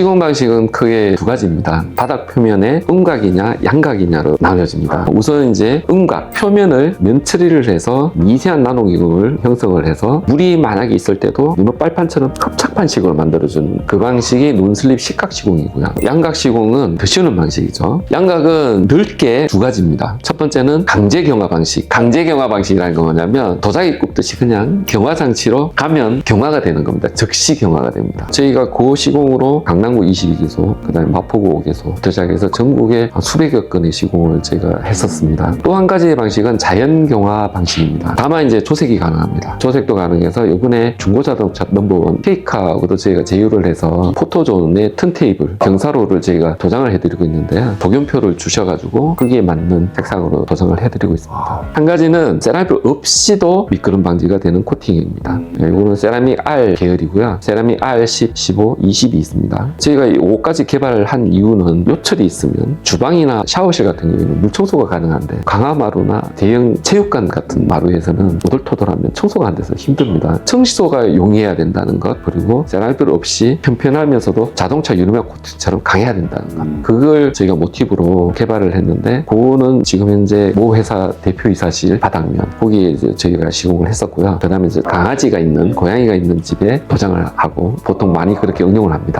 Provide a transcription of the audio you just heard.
시공 방식은 크게 두 가지입니다. 바닥 표면에 음각이냐 양각이냐로 나뉘어집니다. 우선 이제 음각 표면을 면처리를 해서 미세한 나노기금을 형성을 해서 물이 만약에 있을 때도 눈업 빨판처럼 흡착판식으로 만들어준 그 방식이 논슬립 식각 시공이고요. 양각 시공은 더 쉬우는 방식이죠. 양각은 넓게 두 가지입니다. 첫 번째는 강제 경화 방식. 강제 경화 방식이라는 건 뭐냐면 도자기 굽듯이 그냥 경화 장치로 가면 경화가 되는 겁니다. 즉시 경화가 됩니다. 저희가 고 시공으로 강남 구 22개소, 그 다음에 마포구 5개소, 시작해서 전국에 한 수백여 건의 시공을 제가 했었습니다. 또 한 가지의 방식은 자연 경화 방식입니다. 다만 이제 조색이 가능합니다. 조색도 가능해서 이번에 중고자동차 넘버원 케이카하고도 저희가 제휴를 해서 포토존의 턴테이블 경사로를 저희가 도장을 해드리고 있는데요. 복연표를 주셔가지고 거기에 맞는 색상으로 도장을 해드리고 있습니다. 한 가지는 세라믹 없이도 미끄럼 방지가 되는 코팅입니다. 네, 이거는 세라믹 R 계열이고요. 세라믹 R 10, 15, 20이 있습니다. 저희가 이 5까지 개발한 이유는 요철이 있으면 주방이나 샤워실 같은 경우에는 물 청소가 가능한데 강화 마루나 대형 체육관 같은 마루에서는 오돌토돌하면 청소가 안 돼서 힘듭니다. 청소가 용이해야 된다는 것 그리고 세라믹 없이 편편하면서도 자동차 유리막 코팅처럼 강해야 된다는 것 그걸 저희가 모티브로 개발을 했는데 그거는 지금 현재 모 회사 대표이사실 바닥면 거기에 이제 저희가 시공을 했었고요. 그다음에 이제 강아지가 있는 고양이가 있는 집에 도장을 하고 보통 많이 그렇게 응용을 합니다.